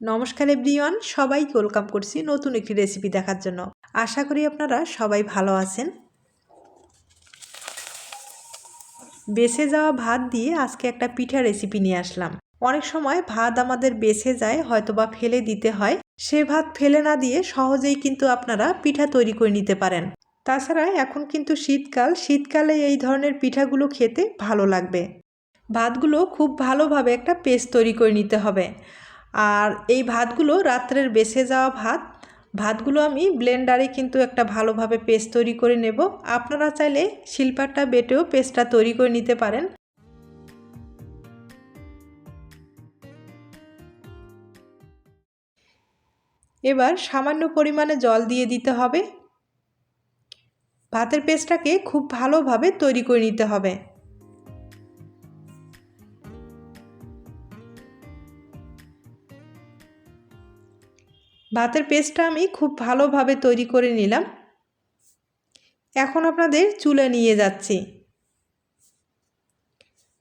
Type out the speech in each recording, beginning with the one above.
নমস্কার এভরিওয়ান, সবাইকে ওয়েলকাম করছি নতুন একটি রেসিপি দেখার জন্য। আশা করি আপনারা সবাই ভালো আছেন। বেসে যাওয়া ভাত দিয়ে আজকে একটা পিঠা রেসিপি নিয়ে আসলাম। অনেক সময় ভাত আমাদের বেসে যায়, হয়তোবা ফেলে দিতে হয়। সে ভাত ফেলে না দিয়ে সহজেই কিন্তু আপনারা পিঠা তৈরি করে নিতে পারেন। তাছাড়া এখন কিন্তু শীতকাল, শীতকালে এই ধরনের পিঠাগুলো খেতে ভালো লাগবে। ভাতগুলো খুব ভালোভাবে একটা পেস্ট তৈরি করে নিতে হবে। আর এই ভাতগুলো রাত্রের বেসে যাওয়া ভাত, ভাতগুলো আমি ব্লেন্ডারে কিন্তু একটা ভালোভাবে পেস্ট তৈরি করে নেব। আপনারা চাইলে শিল্পাটা বেটেও পেস্টটা তৈরি করে নিতে পারেন। এবার সামান্য পরিমাণে জল দিয়ে দিতে হবে। ভাতের পেস্টটাকে খুব ভালোভাবে তৈরি করে নিতে হবে। ভাতের পেস্টটা আমি খুব ভালোভাবে তৈরি করে নিলাম। এখন আপনাদের চুলে নিয়ে যাচ্ছি।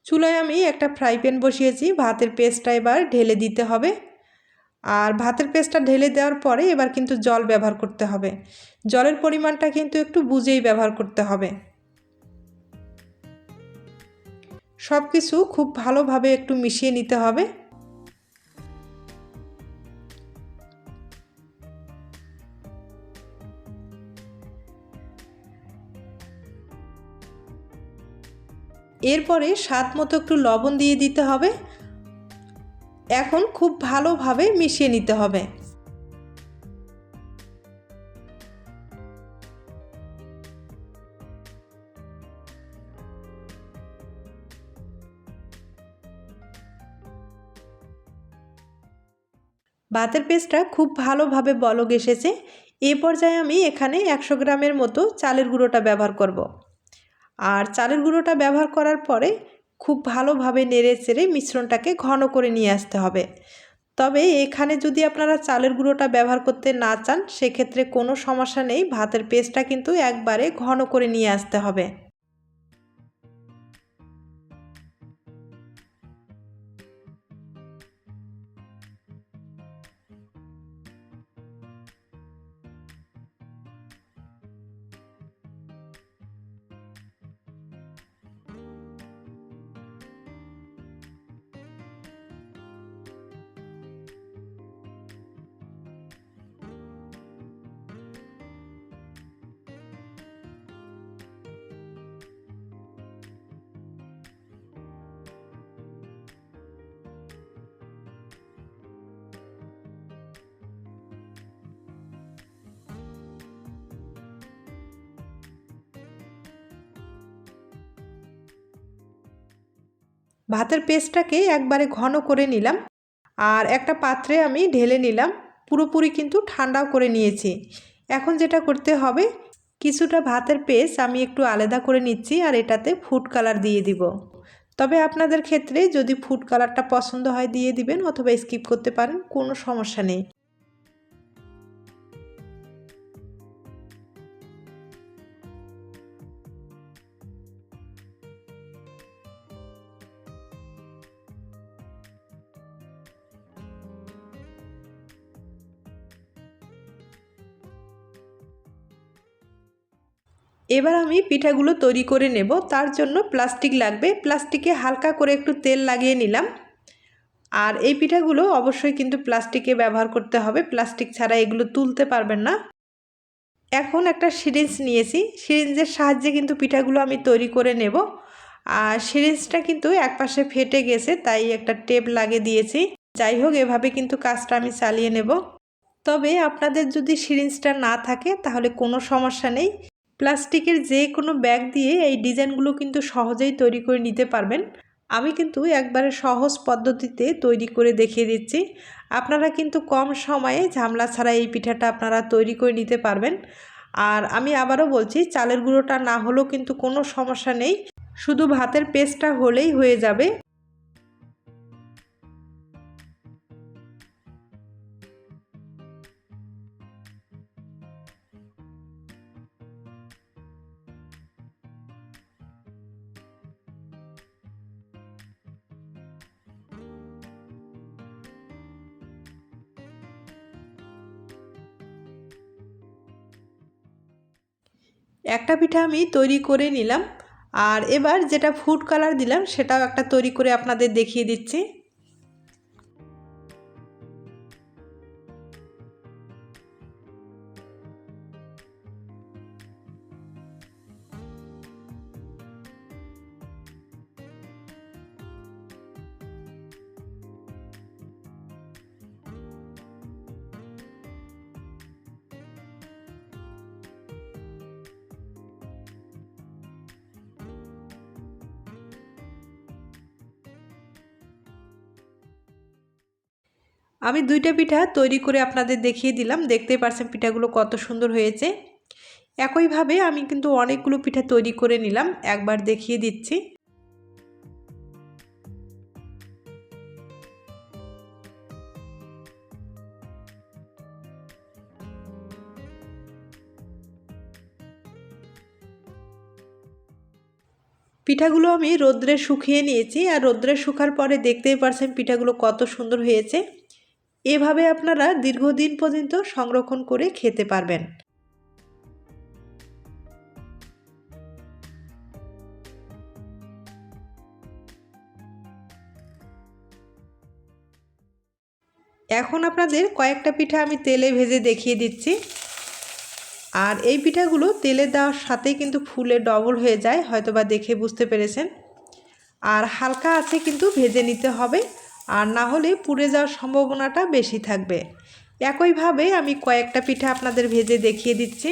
চুলায় আমি একটা ফ্রাই প্যান বসিয়েছি, ভাতের পেস্টটা এবার ঢেলে দিতে হবে। আর ভাতের পেস্টটা ঢেলে দেওয়ার পরে এবার কিন্তু জল ব্যবহার করতে হবে। জলের পরিমাণটা কিন্তু একটু বুঝেই ব্যবহার করতে হবে। সব কিছু খুব ভালোভাবে একটু মিশিয়ে নিতে হবে। এরপরে স্বাদ মতো একটু লবণ দিয়ে দিতে হবে। এখন খুব ভালোভাবে মিশিয়ে নিতে হবে। ভাতের পেস্টটা খুব ভালোভাবে বলক এসেছে। এ পর্যায়ে আমি এখানে একশো গ্রামের মতো চালের গুঁড়োটা ব্যবহার করব। আর চালের গুঁড়োটা ব্যবহার করার পরে খুব ভালোভাবে নেড়ে চেড়ে মিশ্রণটাকে ঘন করে নিয়ে আসতে হবে। তবে এখানে যদি আপনারা চালের গুঁড়োটা ব্যবহার করতে না চান, সেক্ষেত্রে কোনো সমস্যা নেই। ভাতের পেস্টটা কিন্তু একবারে ঘন করে নিয়ে আসতে হবে। ভাতের পেস্টটাকে একবারে ঘন করে নিলাম আর একটা পাত্রে আমি ঢেলে নিলাম, পুরোপুরি কিন্তু ঠান্ডাও করে নিয়েছি। এখন যেটা করতে হবে, কিছুটা ভাতের পেস্ট আমি একটু আলাদা করে নিচ্ছি আর এটাতে ফুড কালার দিয়ে দিব। তবে আপনাদের ক্ষেত্রে যদি ফুড কালারটা পছন্দ হয় দিয়ে দিবেন অথবা স্কিপ করতে পারেন, কোনো সমস্যা নেই। এবার আমি পিঠাগুলো তৈরি করে নেব। তার জন্য প্লাস্টিক লাগবে। প্লাস্টিকে হালকা করে একটু তেল লাগিয়ে নিলাম। আর এই পিঠাগুলো অবশ্যই কিন্তু প্লাস্টিকে ব্যবহার করতে হবে। প্লাস্টিক ছাড়া এগুলো তুলতে পারবেন না। এখন একটা সিরিঞ্জ নিয়েছি। সিরিঞ্জের সাহায্যে কিন্তু পিঠাগুলো আমি তৈরি করে নেব। আর সিরিঞ্জটা কিন্তু একপাশে ফেটে গেছে, তাই একটা টেপ লাগিয়ে দিয়েছি। যাই হোক, এভাবে কিন্তু কাজটা আমি চালিয়ে নেব। তবে আপনাদের যদি সিরিঞ্জটা না থাকে, তাহলে কোনো সমস্যা নেই। প্লাস্টিকের যে কোনো ব্যাগ দিয়ে এই ডিজাইনগুলো কিন্তু সহজেই তৈরি করে নিতে পারবেন। আমি কিন্তু একবারে সহজ পদ্ধতিতে তৈরি করে দেখিয়ে দিচ্ছি। আপনারা কিন্তু কম সময়ে ঝামলা ছাড়া এই পিঠাটা আপনারা তৈরি করে নিতে পারবেন। আর আমি আবারও বলছি, চালের গুঁড়োটা না হলেও কিন্তু কোনো সমস্যা নেই। শুধু ভাতের পেস্টটা হলেই হয়ে যাবে। একটা পিঠা আমি তৈরি করে নিলাম। আর এবার যেটা ফুড কালার দিলাম সেটাও একটা তৈরি করে আপনাদের দেখিয়ে দিচ্ছি। আমি দুইটা পিঠা তৈরি করে আপনাদের দেখিয়ে দিলাম। দেখতে পারছেন পিঠাগুলো কত সুন্দর হয়েছে। একইভাবে আমি কিন্তু অনেকগুলো পিঠা তৈরি করে নিলাম। একবার দেখিয়ে দিচ্ছি। পিঠাগুলো আমি রোদ্রে শুকিয়ে নিয়েছি। আর রোদ্রে শুকার পরে দেখতেই পারছেন পিঠাগুলো কত সুন্দর হয়েছে। এভাবে আপনারা দীর্ঘদিন পর্যন্ত সংরক্ষণ করে খেতে পারবেন। এখন আপনাদের কয়েকটা পিঠা আমি তেলে ভেজে দেখিয়ে দিচ্ছি। আর এই পিঠাগুলো তেলে দেওয়ার সাথেই কিন্তু ফুলে ডবল হয়ে যায় হয়তো বা দেখে বুঝতে পেরেছেন। আর হালকা আছে কিন্তু ভেজে নিতে হবে। আর না হলে পুড়ে যাওয়ার সম্ভাবনাটা বেশি থাকবে। একইভাবে আমি কয়েকটা পিঠা আপনাদের ভেজে দেখিয়ে দিচ্ছি।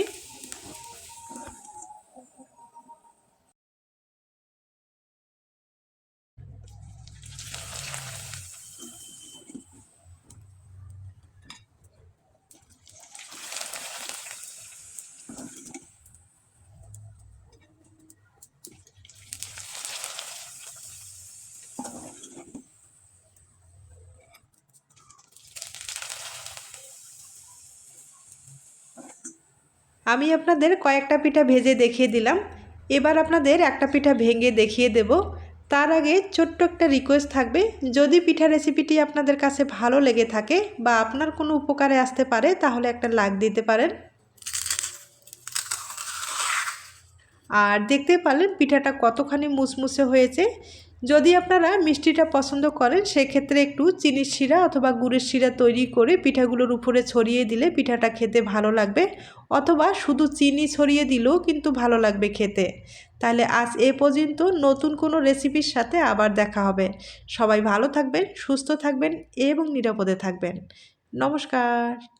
আমি আপনাদের কয়েকটা পিঠা ভেজে দেখিয়ে দিলাম। এবার আপনাদের একটা পিঠা ভেঙে দেখিয়ে দেব। তার আগে ছোট্ট একটা রিকোয়েস্ট থাকবে। যদি পিঠা রেসিপিটি আপনাদের কাছে ভালো লেগে থাকে বা আপনার কোনো উপকারে আসতে পারে, তাহলে একটা লাগ দিতে পারেন। আর দেখতে পারলেন পিঠাটা কতখানি মুসমুসে হয়েছে। যদি আপনারা মিষ্টিটা পছন্দ করেন, সেক্ষেত্রে একটু চিনির শিরা অথবা গুড়ের শিরা তৈরি করে পিঠাগুলোর উপরে ছড়িয়ে দিলে পিঠাটা খেতে ভালো লাগবে। অথবা শুধু চিনি ছড়িয়ে দিলেও কিন্তু ভালো লাগবে খেতে। তাহলে আজ এ পর্যন্ত নতুন কোনো রেসিপির সাথে আবার দেখা হবে। সবাই ভালো থাকবেন, সুস্থ থাকবেন এবং নিরাপদে থাকবেন। নমস্কার।